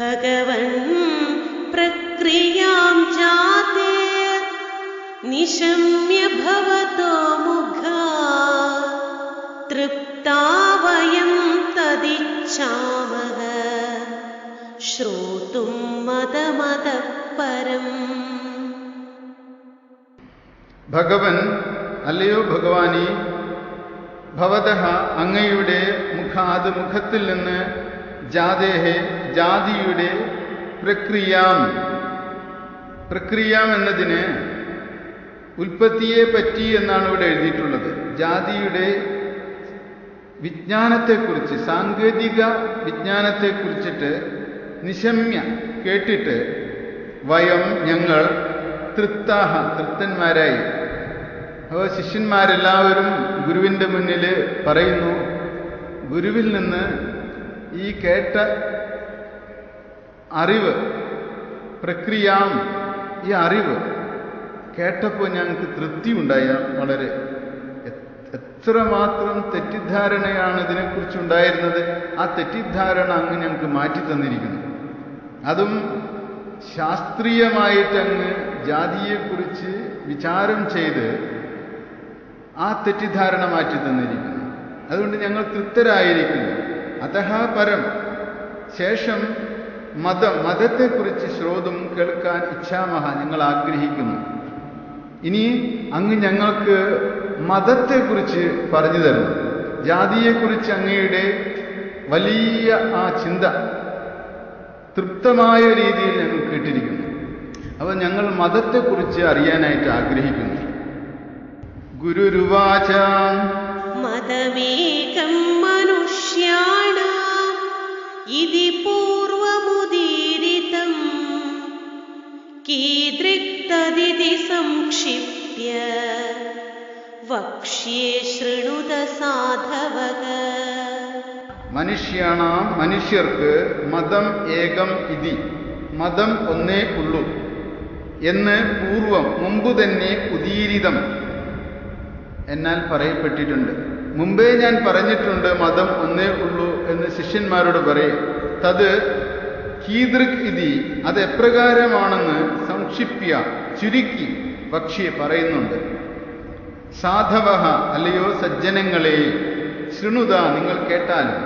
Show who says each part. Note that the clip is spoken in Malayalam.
Speaker 1: ഭഗവൻ പ്രക്രിയാം ജാതേ നിശമ്യ ഭവതോ മുഖ. തൃപ്താ വയം തദിച്ഛാമഹ. ശ്രോതും മതമത പരം.
Speaker 2: ഭഗവൻ അല്ലയോ ഭഗവാനി? ഭവതഃ അങ്ങയുടെ മുഖാത് മുഖത്തിൽ നിന്ന് ജാതേഹെ ജാതിയുടെ പ്രക്രിയാം. പ്രക്രിയാം എന്നതിന് ഉൽപ്പത്തിയെ പറ്റി എന്നാണ് ഇവിടെ എഴുതിയിട്ടുള്ളത്. ജാതിയുടെ വിജ്ഞാനത്തെക്കുറിച്ച് സാങ്കേതിക വിജ്ഞാനത്തെക്കുറിച്ചിട്ട് നിശമ്യ കേട്ടിട്ട് വയം ഞങ്ങൾ തൃപ്താഹ തൃപ്തന്മാരായി. അപ്പോൾ ശിഷ്യന്മാരെല്ലാവരും ഗുരുവിന്റെ മുന്നിൽ പറയുന്നു ഗുരുവിൽ നിന്ന് ഈ കേട്ട അറിവ് പ്രക്രിയാം ഈ അറിവ്. കേട്ടപ്പോൾ ഞങ്ങൾക്ക് തൃപ്തി ഉണ്ടായ. വളരെ എത്രമാത്രം തെറ്റിദ്ധാരണയാണ് ഇതിനെക്കുറിച്ച് ഉണ്ടായിരുന്നത്. ആ തെറ്റിദ്ധാരണ അങ്ങ് ഞങ്ങൾക്ക് മാറ്റി തന്നിരിക്കുന്നു. അതും ശാസ്ത്രീയമായിട്ടങ്ങ് ജാതിയെക്കുറിച്ച് വിചാരം ചെയ്ത് ആ തെറ്റിദ്ധാരണ മാറ്റി തന്നിരിക്കുന്നു. അതുകൊണ്ട് ഞങ്ങൾ തൃപ്തരായിരിക്കുന്നു. അതഹ പരം. ശേഷം മതം മതത്തെക്കുറിച്ച് ശ്രോതും കേൾക്കാൻ ഇച്ഛാമഹ ഞങ്ങൾ ആഗ്രഹിക്കുന്നു. ഇനി അങ്ങ് ഞങ്ങൾക്ക് മതത്തെക്കുറിച്ച് പറഞ്ഞു തരണം. ജാതിയെക്കുറിച്ച് അങ്ങയുടെ വലിയ ആ ചിന്ത തൃപ്തമായ രീതിയിൽ ഞങ്ങൾ കേട്ടിരിക്കുന്നു. അപ്പോൾ ഞങ്ങൾ മതത്തെക്കുറിച്ച് അറിയാനായിട്ട് ആഗ്രഹിക്കുന്നു. ഗുരുരുവാച
Speaker 1: കീദൃക്തദിതി സംക്ഷിപ്യ വക്ഷ്യേ ശൃണുത സാധവക
Speaker 2: മനുഷ്യാണാം മനുഷ്യർക്ക് മതം ഏകം ഇതി മതം ഒന്നേ ഉള്ളൂ എന്ന് പൂർവം മുമ്പ് തന്നെ ഉദീരിതം എന്നാൽ പറയപ്പെട്ടിട്ടുണ്ട്. മുമ്പേ ഞാൻ പറഞ്ഞിട്ടുണ്ട് മതം ഒന്നേ ഉള്ളൂ എന്ന് ശിഷ്യന്മാരോട് പറയും. തത് കീദൃക് ഇതി. അത് എപ്രകാരമാണെന്ന് സംക്ഷിപ്യ ചുരുക്കി പക്ഷി പറയുന്നുണ്ട്. സാധവഹ അല്ലയോ സജ്ജനങ്ങളെ ശൃണുത നിങ്ങൾ കേട്ടാലും